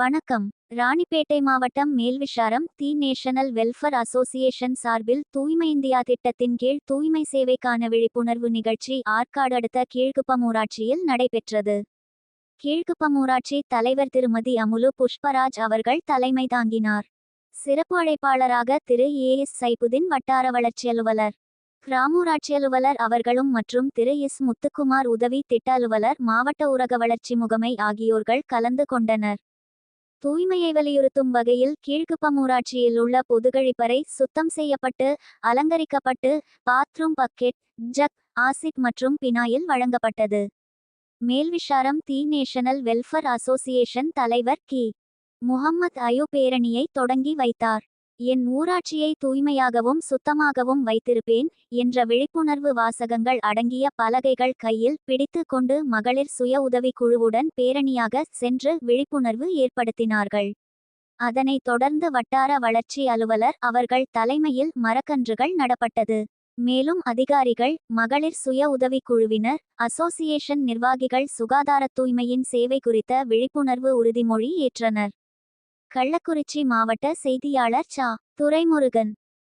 வணக்கம். ராணிப்பேட்டை மாவட்டம் Melvisharam the national welfare association சார்பில் தூய்மை இந்தியா திட்டத்தின் கீழ் தூய்மை சேவைக்கான விழிப்புணர்வு நிகழ்ச்சி ஆற்காடு அடுத்த கீழ்குப்பம் ஊராட்சியில் நடைபெற்றது. கீழ்குப்பம் ஊராட்சி தலைவர் திருமதி அமுலு புஷ்பராஜ் அவர்கள் தலைமை தாங்கினார். சிறப்பு அழைப்பாளராக திரு ஏ எஸ் சைபுதீன் வட்டார வளர்ச்சி அலுவலர். கிராமூராட்சி அலுவலர் அவர்களும் மற்றும் திரு எஸ் முத்துக்குமார் உதவி திட்ட அலுவலர் மாவட்ட ஊரக வளர்ச்சி முகமை ஆகியோர்கள் கலந்து கொண்டனர். தூய்மையை வலியுறுத்தும் வகையில் கீழ்குப்பம் ஊராட்சியில் உள்ள பொதுகழிப்பறை சுத்தம் செய்யப்பட்டு அலங்கரிக்கப்பட்டு பாத்ரூம் பக்கெட் ஜக் ஆசிட் மற்றும் பினாயில் வழங்கப்பட்டது. Melvisharam the national welfare association தலைவர் கி. முகம்மது அயு பேரணியை தொடங்கி வைத்தார். என் ஊராட்சியை தூய்மையாகவும் சுத்தமாகவும் வைத்திருப்பேன் என்ற விழிப்புணர்வு வாசகங்கள் அடங்கிய பலகைகள் கையில் பிடித்து கொண்டு மகளிர் சுய உதவி குழுவுடன் பேரணியாக சென்று விழிப்புணர்வு ஏற்படுத்தினார்கள். அதனைத் தொடர்ந்து வட்டார வளர்ச்சி அலுவலர் அவர்கள் தலைமையில் மரக்கன்றுகள் நடப்பட்டது. மேலும் அதிகாரிகள் மகளிர் சுய உதவி குழுவினர் அசோசியேஷன் நிர்வாகிகள் சுகாதார தூய்மையின் சேவை குறித்த விழிப்புணர்வு உறுதிமொழி ஏற்றனர். கள்ளக்குறிச்சி மாவட்ட செய்தியாளர் சா. துரைமுருகன்.